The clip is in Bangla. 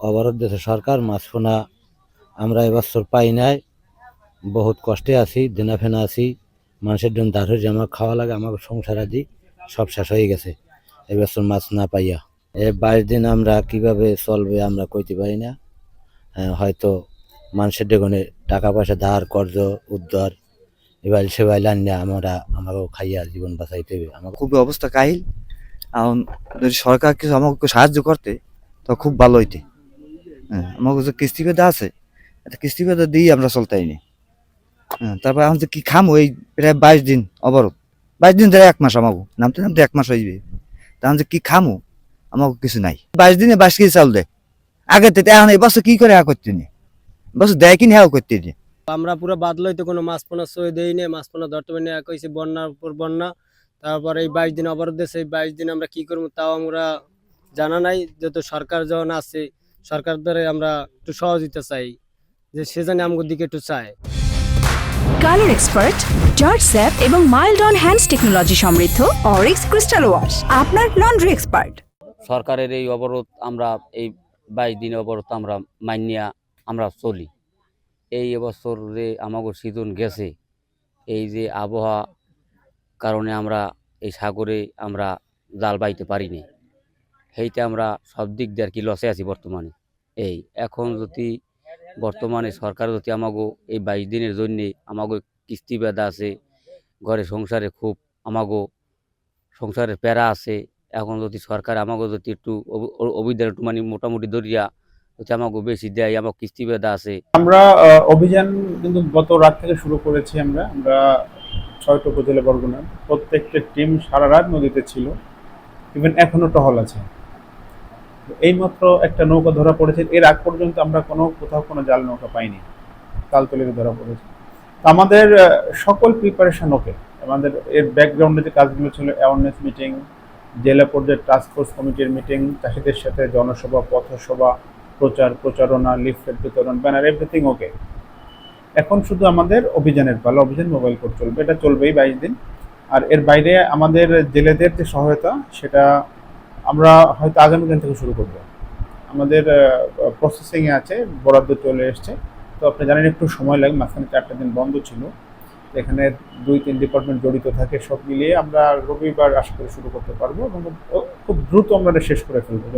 অবরোধ দিয়েছে সরকার মাছ পোনা আমরা এবছর পাই নাই। বহুত কষ্টে আছি দেনা ফেনা আছি মানুষের জন্য দাঁড় হয়েছে। আমার খাওয়া লাগে আমার সংসার আদি সব শেষ হয়ে গেছে এবছর মাছ না পাইয়া। এ বাইশ দিন আমরা কীভাবে চলবে আমরা কইতে পারি না। হ্যাঁ, হয়তো মানুষের ডেগনে টাকা পয়সা ধার কর্জ উদ্ধার এবার সেবাই আনিয়া আমরা আমাকেও খাইয়া জীবন বাঁচাইতে হবে আমাকে খুবই অবস্থা কাহিল। এখন যদি সরকার কিছু আমাকে সাহায্য করতে তো খুব ভালো হইতে। হ্যাঁ আমাকে যে কিস্তি পেদা আছে। কিস্তি পেদা দিয়ে আমরা চলতাই নি। হ্যাঁ তারপর যে কি খামো এই প্রায় বাইশ দিন অবরোধ। বাইশ দিন ধরে এক মাস আমাকে নামতে নামতে এক মাস হয়ে যাবে। তখন যে কি খামো আমাকে কিছু নাই। বাইশ দিনে বাইশ কেজি চাউল দেয়। আগে তো এখন এই বছর কি করে হ্যাঁ করতে নি? বছর দেয় কিনে হ্যাঁ করতে নি? আমরা পুরো বাদলই তো কোনো মাছ পোনা সই দেই নেই, মাছ পোনা ধরতে পারি না এক হয়েছে বন্যার উপর বন্যা। তারপর এই বাইশ দিন অবরোধ এই বাইশ দিন আমরা কি করব তাও আমরা জানা নাই। যত সরকার যখন আছে সরকার দ্বারা আমরা একটু সহযোগিতা চাই যে সে জানে আমাদের দিকে একটু চায়। কালার এক্সপার্ট জর্জ স্যাপ এবং মাইল্ড অন হ্যান্ডস টেকনোলজি সমৃদ্ধ অরিক্স ক্রিস্টাল ওয়াশ আপনার লন্ড্রি এক্সপার্ট। সরকারের এই অবরোধ আমরা এই বাইশ দিন অবরোধ আমরা মানিয়া আমরা চলি। এই এবছর যে আমাগো সিজন গেছে। এই যে আবহাওয়া কারণে আমরা এই সাগরে আমরা জাল বাইতে পারিনি। সেইতে আমরা সব দিক দিয়ে আর কি লসে আছি বর্তমানে। এই, এখন যদি বর্তমানে সরকার যদি আমাগো এই বাইশ দিনের জন্যে আমাগো কিস্তি বেদা আছে, ঘরে সংসারে খুব আমাগো সংসারের প্যারা আছে, এখন যদি সরকার আমাকে যদি একটু অভিধান একটু মানে মোটামুটি দরিয়া যদি আমাকে বেশি দেয় আমার কিস্তি বেদা আছে। আমরা অভিযান কিন্তু গত রাত থেকে শুরু করেছি আমরা। আমরা ছয়টা উপজেলা বরগুনা, প্রত্যেকটা টিম সারা রাত নদীতে ছিল। ইভেন এখনও টহল আছে। এইমাত্র একটা নৌকা ধরা পড়েছে, এর আগ পর্যন্ত আমরা কোনো, কোথাও কোনো জাল নৌকা পাইনি, তালতলিতে ধরা পড়েছে। আমাদের সকল প্রিপারেশন ওকে আমাদের এর ব্যাকগ্রাউন্ডে যে কাজগুলো ছিল অ্যাওয়ারনেস মিটিং জেলা পর্যায়ের টাস্ক ফোর্স কমিটির মিটিং চাষিদের সাথে জনসভা, পথসভা, প্রচার, প্রচারণা, লিফলেট বিতরণ ব্যানার এভরিথিং ওকে এখন শুধু আমাদের অভিযানের পালা, অভিযান মোবাইল কোর্ট চলবে, এটা চলবেই বাইশ দিন। আর এর বাইরে আমাদের জেলেদের যে সহায়তা, সেটা আমরা হয়তো আগামীকাল থেকে শুরু করব। আমাদের প্রসেসিংয়ে আছে, বরাদ্দ চলে এসছে। তো আপনি জানেন, একটু সময় লাগে, মাঝখানে চারটা দিন বন্ধ ছিল। এখানে দুই, তিন ডিপার্টমেন্ট জড়িত থাকে, সব মিলিয়ে আমরা রবিবার আশা করে শুরু করতে পারব এবং খুব দ্রুত আমরা শেষ করে ফেলব।